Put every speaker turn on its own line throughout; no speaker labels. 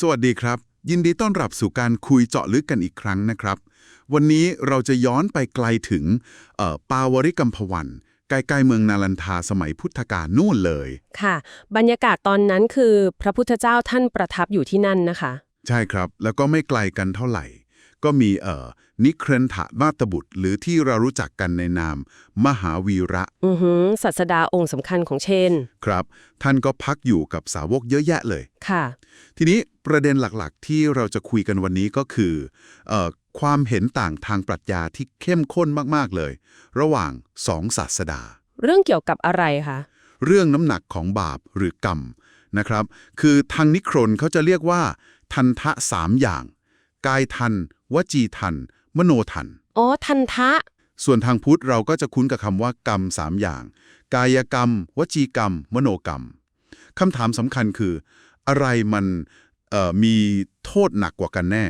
สวัสดีครับ ยินดีต้อนรับสู่การคุยเจาะลึกกันอีกครั้งนะครับ วันนี้เราจะย้อนไปไกลถึงเอ่อปาวริกัมพวันใกล้ๆเมืองนาลันทาสมัยพุทธกาลนู่นเลย
ค่ะ บรรยากาศตอนนั้นคือพระพุทธเจ้าท่านประทับอยู่ที่นั่นนะคะ
ใช่ครับ แล้วก็ไม่ไกลกันเท่าไหร่ ก็มีเอ่อนิเครนถามาตบุตร หรือที่เรารู้จักกันในนาม มหาวีระ
อือหือศาสดาองค์สำคัญของเชน
ครับ ท่านก็พักอยู่กับสาวกเยอะแยะเลย
ค่ะ
ทีนี้ประเด็นหลักๆ ที่เราจะคุยกันวันนี้ก็คือเออความเห็นต่างทางปรัชญาที่เข้มข้นมากๆเลย ระหว่างสองศาสดา
เรื่องเกี่ยวกับอะไรคะ
เรื่องน้ำหนักของบาปหรือกรรมนะครับ คือทางนิครนเขาจะเรียกว่า ทันทะสามอย่าง กายทัน วจีทัน มโนทัน
อ๋อ ทันทะ
ส่วนทางพุทธเราก็จะคุ้นกับคำว่ากรรมสามอย่าง กายกรรม วจีกรรม มโนกรรมคำถามสำคัญคือ อะไรมันเอ่อมีโทษหนักกว่ากันแน่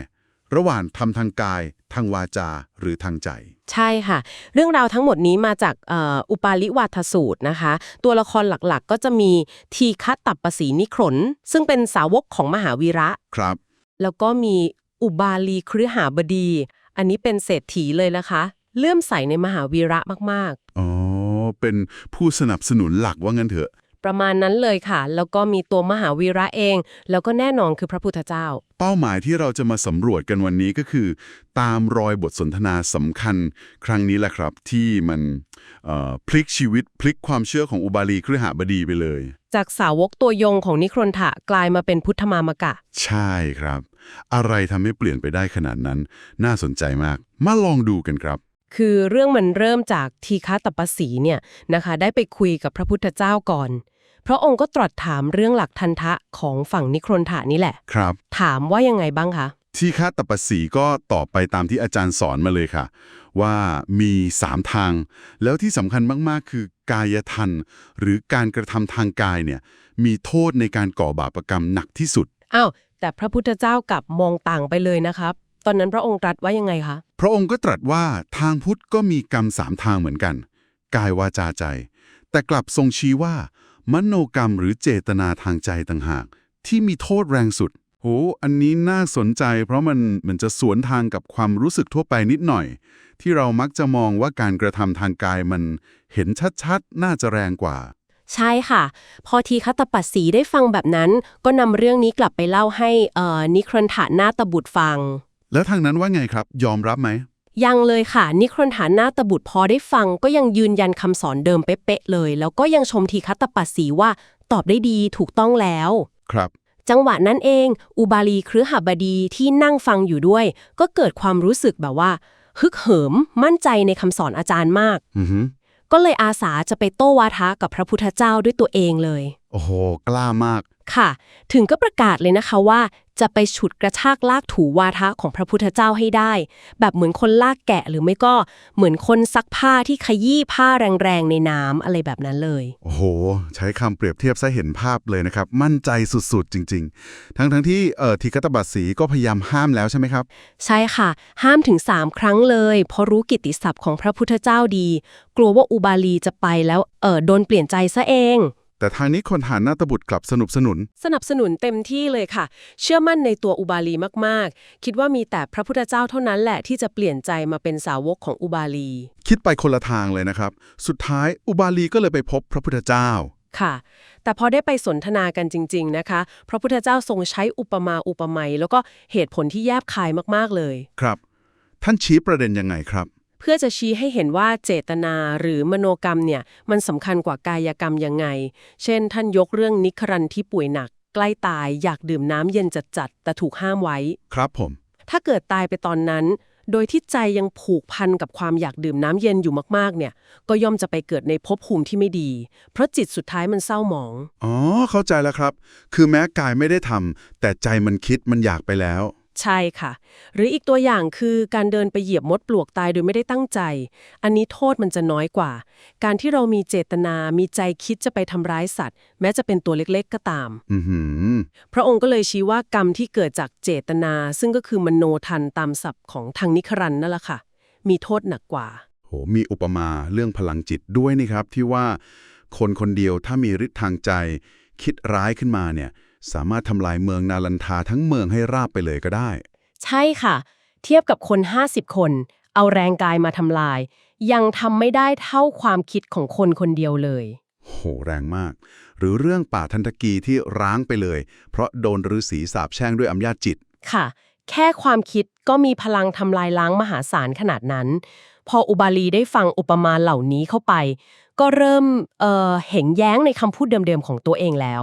ระหว่างทำทางกาย ทางวาจา หรือทางใจ
ใช่ค่ะ เรื่องราวทั้งหมดนี้มาจากเอ่ออุปาลิวาทสูตรนะคะ ตัวละครหลักๆ ก็จะมีทีฆะตับประสีนิครนซึ่งเป็นสาวกของมหาวีระ
ครับ
แล้วก็มี อุบาลีคฤหาบดี อันนี้เป็นเศรษฐีเลยนะคะ เลื่อมใสในมหาวีระมากๆ
อ๋อ เป็นผู้สนับสนุนหลักว่างั้นเถอะ
ประมาณนั้นเลยค่ะ แล้วก็มีตัวมหาวีระเอง แล้วก็แน่นอนคือพระพุทธเจ้า
เป้าหมายที่เราจะมาสำรวจกันวันนี้ก็คือ ตามรอยบทสนทนาสำคัญ ครั้งนี้แหละครับที่มันเอ่อพลิกชีวิตพลิกความเชื่อของอุบาลีคฤหบดีไปเลย
จากสาวกตัวยงของนิครนทะกลายมาเป็นพุทธมามกะ
ใช่ครับ อะไรทำให้เปลี่ยนไปได้ขนาดนั้น น่าสนใจมาก มาลองดูกันครับ
คือเรื่องมันเริ่มจากทีฆะตัปปสีเนี่ยนะคะ ได้ไปคุยกับพระพุทธเจ้าก่อน พระองค์ก็ตรัสถามเรื่องหลักทันทะของฝั่งนิครนทะนี่แหละ
ครับ
ถามว่ายังไงบ้างคะ
ที่คาตปสีก็ตอบไปตามที่อาจารย์สอนมาเลยค่ะ ว่ามีสามทาง แล้วที่สำคัญมาก ๆ คือกายทัน หรือการกระทำทางกายเนี่ยมีโทษในการก่อบาปกรรมหนักที่สุด
อ้าว แต่พระพุทธเจ้ากลับมองต่างไปเลยนะครับ ตอนนั้นพระองค์ตรัสว่ายังไงคะ
พระองค์ก็ตรัสว่าทางพุทธก็มีกรรมสามทางเหมือนกัน กายวาจาใจ แต่กลับทรงชี้ว่า มโนกรรมหรือเจตนาทางใจต่างหาก ที่มีโทษแรงสุด โห อันนี้น่าสนใจ เพราะมันมันจะสวนทางกับความรู้สึกทั่วไปนิดหน่อย ที่เรามักจะมองว่าการกระทำทางกายมันเห็นชัดๆ น่าจะแรงกว่า
ใช่ค่ะ พอทีฆะตปัสสีได้ฟังแบบนั้น ก็นำเรื่องนี้กลับไปเล่าให้เอ่อนิครนทะนาตบุตรฟัง
แล้วทางนั้นว่าไงครับ ยอมรับไหม
ยังเลยค่ะ นิครนฐานนาตบุตรพอได้ฟัง ก็ยังยืนยันคำสอนเดิมเป๊ะๆเลย แล้วก็ยังชมทีคัตตปัสสีว่าตอบได้ดีถูกต้องแล้ว
ครับ
จังหวะนั้นเอง อุบาลีครือหบดีที่นั่งฟังอยู่ด้วย ก็เกิดความรู้สึกแบบว่า ฮึกเหิม มั่นใจในคำสอนอาจารย์มาก
อือฮึ
ก็เลยอาสาจะไปโต้วาทะกับพระพุทธเจ้าด้วยตัวเองเลย
โอ้โห กล้ามาก
ค่ะ ถึงก็ประกาศเลยนะคะว่า จะไปฉุดกระชากลากถูวาทะของพระพุทธเจ้าให้ได้ แบบเหมือนคนลากแกะหรือไม่ก็เหมือนคนซักผ้าที่ขยี้ผ้าแรงๆในน้ำอะไรแบบนั้นเลย
โอ้โห ใช้คำเปรียบเทียบซะเห็นภาพเลยนะครับ มั่นใจสุดๆ จริง ๆ ทั้งๆที่เอ่อทีคตบัตรสีก็พยายามห้ามแล้วใช่ไหมครับ
ใช่ค่ะ ห้ามถึง 3 ครั้งเลยเพราะรู้กิตติศัพท์ของพระพุทธเจ้าดี กลัวว่าอุบาลีจะไปแล้วเออโดนเปลี่ยนใจซะเอง
แต่ทางนี้คนฐานนาตบุตรกลับสนุบสนุน
สนับสนุนเต็มที่เลยค่ะ เชื่อมั่นในตัวอุบาลีมากๆ คิดว่ามีแต่พระพุทธเจ้าเท่านั้นแหละที่จะเปลี่ยนใจมาเป็นสาวกของอุบาลี
คิดไปคนละทางเลยนะครับ สุดท้ายอุบาลีก็เลยไปพบพระพุทธเจ้า
ค่ะ แต่พอได้ไปสนทนากันจริง ๆ นะคะ พระพุทธเจ้าทรงใช้อุปมาอุปไมยแล้วก็เหตุผลที่แยบคายมากๆเลย
ครับ ท่านชี้ประเด็นยังไงครับ
เพื่อจะชี้ให้เห็นว่าเจตนาหรือมโนกรรมเนี่ยมันสำคัญกว่ากายกรรมยังไง เช่น ท่านยกเรื่องนิครันที่ป่วยหนัก ใกล้ตายอยากดื่มน้ำเย็นจัดๆแต่ถูกห้ามไว้
ครับผม
ถ้าเกิดตายไปตอนนั้น โดยที่ใจยังผูกพันกับความอยากดื่มน้ำเย็นอยู่มากๆ เนี่ย ก็ย่อมจะไปเกิดในภพภูมิที่ไม่ดี เพราะจิตสุดท้ายมันเศร้าหมอง
อ๋อ เข้าใจแล้วครับ คือแม้กายไม่ได้ทำแต่ใจมันคิดมันอยากไปแล้ว
ใช่ค่ะ หรืออีกตัวอย่างคือการเดินไปเหยียบมดปลวกตายโดยไม่ได้ตั้งใจ อันนี้โทษมันจะน้อยกว่า การที่เรามีเจตนา มีใจคิดจะไปทำร้ายสัตว์ แม้จะเป็นตัวเล็กๆก็ตาม
อือหือ
พระองค์ก็เลยชี้ว่ากรรมที่เกิดจากเจตนา ซึ่งก็คือมโนทันตามศัพท์ของทางนิครันนั่นแหละค่ะ มีโทษหนักกว่า
โห มีอุปมาเรื่องพลังจิตด้วยนี่ครับที่ว่า คนคนเดียวถ้ามีฤทธิ์ทางใจ คิดร้ายขึ้นมาเนี่ย สามารถทำลายเมืองนาลันทาทั้งเมืองให้ราบไปเลยก็ได้
ใช่ค่ะ เทียบกับคน 50 คน เอาแรงกายมาทำลาย ยังทำไม่ได้เท่าความคิดของคนคนเดียวเลย
โห แรงมาก หรือเรื่องป่าทันตะกีที่ร้างไปเลย เพราะโดนฤาษีสาบแช่งด้วยอำนาจจิต
ค่ะ แค่ความคิดก็มีพลังทำลายล้างมหาศาลขนาดนั้น พออุบาลีได้ฟังอุปมาเหล่านี้เข้าไป ก็เริ่มเอ่อเห็นแย้งในคำพูดเดิมๆของตัวเองแล้ว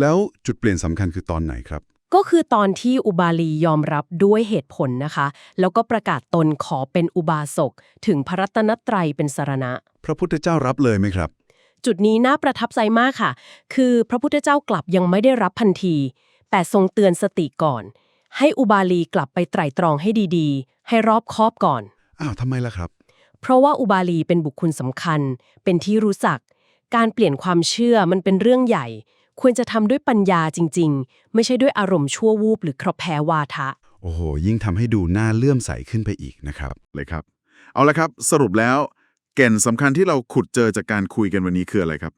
แล้วจุดเปลี่ยนสำคัญคือตอนไหนครับ
ก็คือตอนที่อุบาลียอมรับด้วยเหตุผลนะคะ แล้วก็ประกาศตนขอเป็นอุบาสก ถึงพระรัตนตรัยเป็นสารณะ
พระพุทธเจ้ารับเลยไหมครับ
จุดนี้น่าประทับใจมากค่ะ คือพระพุทธเจ้ากลับยังไม่ได้รับพันที แต่ทรงเตือนสติก่อน ให้อุบาลีกลับไปไตร่ตรองให้ดีๆ ให้รอบคอบก่อน
อ้าวทำไมล่ะครับ
เพราะว่าอุบาลีเป็นบุคคลสำคัญ เป็นที่รู้จัก การเปลี่ยนความเชื่อมันเป็นเรื่องใหญ่ ควรจะทำด้วยปัญญาจริง ๆ ไม่ใช่ด้วยอารมณ์ชั่ววูบหรือครบแพ้วาทะ
โอ้โห ยิ่งทำให้ดูน่าเลื่อมใสขึ้นไปอีกนะครับ เลยครับ เอาละครับสรุปแล้วแก่นสำคัญที่เราขุดเจอจากการคุยกันวันนี้คืออะไรครับ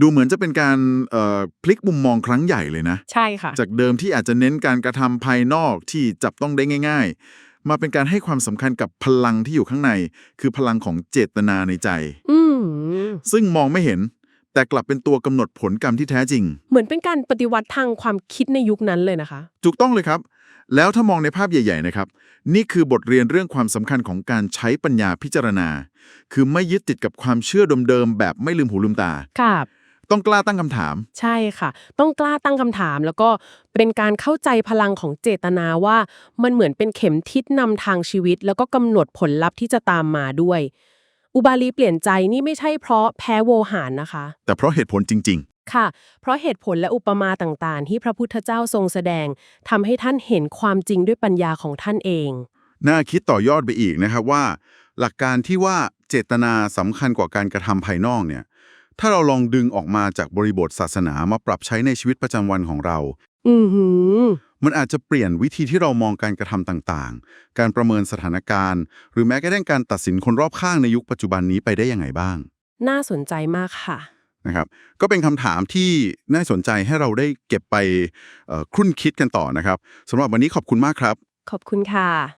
ดูเหมือนจะเป็นการเอ่อพลิกมุมมองครั้งใหญ่เลยนะ
ใช่ค่ะ
จากเดิมที่อาจจะเน้นการกระทำภายนอกที่จับต้องได้ง่าย ๆ มาเป็นการให้ความสำคัญกับพลังที่อยู่ข้างใน คือพลังของเจตนาในใจ
อืม
ซึ่งมองไม่เห็น แต่กลับเป็นตัวกำหนดผลกรรมที่แท้จริง
เหมือนเป็นการปฏิวัติทางความคิดในยุคนั้นเลยนะคะ
ถูกต้องเลยครับ แล้วถ้ามองในภาพใหญ่ ๆ นะครับ นี่คือบทเรียนเรื่องความสำคัญของการใช้ปัญญาพิจารณา คือไม่ยึดติดกับความเชื่อเดิมๆแบบไม่ลืมหูลืมตา
ค่ะ
ต้องกล้าตั้งคำถาม
ใช่ค่ะ ต้องกล้าตั้งคำถาม แล้วก็เป็นการเข้าใจพลังของเจตนาว่า มันเหมือนเป็นเข็มทิศนำทางชีวิต แล้วก็กำหนดผลลัพธ์ที่จะตามมาด้วย อุบาลีเปลี่ยนใจนี่ไม่ใช่เพราะแพ้โวหารนะคะ
แต่เพราะเหตุผลจริง
ค่ะ เพราะเหตุผลและอุปมาต่างๆ ที่พระพุทธเจ้าทรงแสดงทำให้ท่านเห็นความจริงด้วยปัญญาของท่านเอง
ๆน่าคิดต่อยอดไปอีกนะครับว่า หลักการที่ว่าเจตนาสำคัญกว่าการกระทำภายนอกเนี่ย ถ้าเราลองดึงออกมาจากบริบทศาสนามาปรับใช้ในชีวิตประจำวันของเรา
อือหือ
มันอาจจะเปลี่ยนวิธีที่เรามองการกระทำต่างๆ การประเมินสถานการณ์ หรือแม้กระทั่งการตัดสินคนรอบข้างในยุคปัจจุบันนี้ไปได้ยังไงบ้าง
น่าสนใจมากค่ะ
นะครับ ก็เป็นคำถามที่น่าสนใจให้เราได้เก็บไปเอ่อครุ่นคิดกันต่อนะครับสำหรับวันนี้ขอบคุณมากครับ
ขอบคุณค่ะ